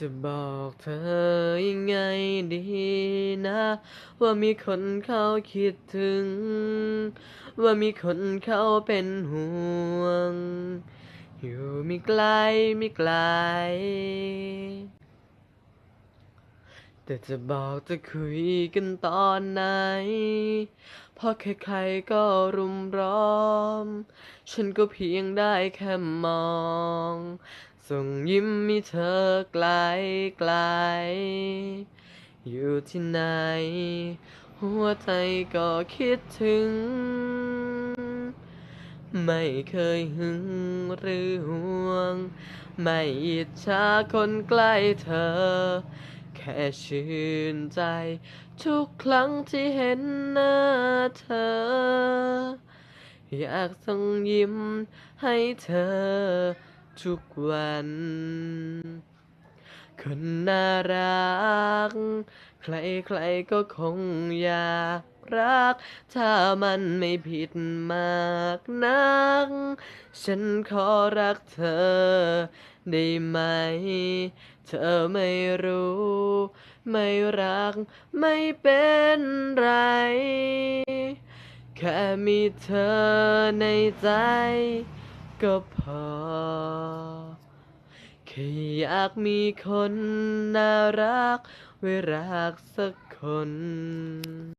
จะบอกเธอยังไงดีนะ ว่ามีคนเขาคิดถึง ว่ามีคนเขาเป็นห่วง อยู่ไม่ไกลไม่ไกล แต่จะบอกจะคุยกันตอนไหน เพราะใครๆก็รุมร้อม ฉันก็เพียงได้แค่มอง ส่งยิ้มมีเธอไกลไกลๆอยู่ที่ไหน หัวใจก็คิดถึง ไม่เคยหึงหรือห่วง ไม่อิจฉาคนใกล้เธอ ค่ชื่นใจ ทุกครั้งที่เห็นหน้าเธอ อยากส่งยิ้มให้เธอทุกวัน คนน่ารัก ใครๆก็คงอยากรัก ถ้ามันไม่ผิดมากนัก ฉันขอรักเธอ ได้ไหม เธอไม่รู้ ไม่รักไม่เป็นไร แค่มีเธอในใจ ก็พอ แค่อยากมีคนน่ารัก ไว้รักสักคน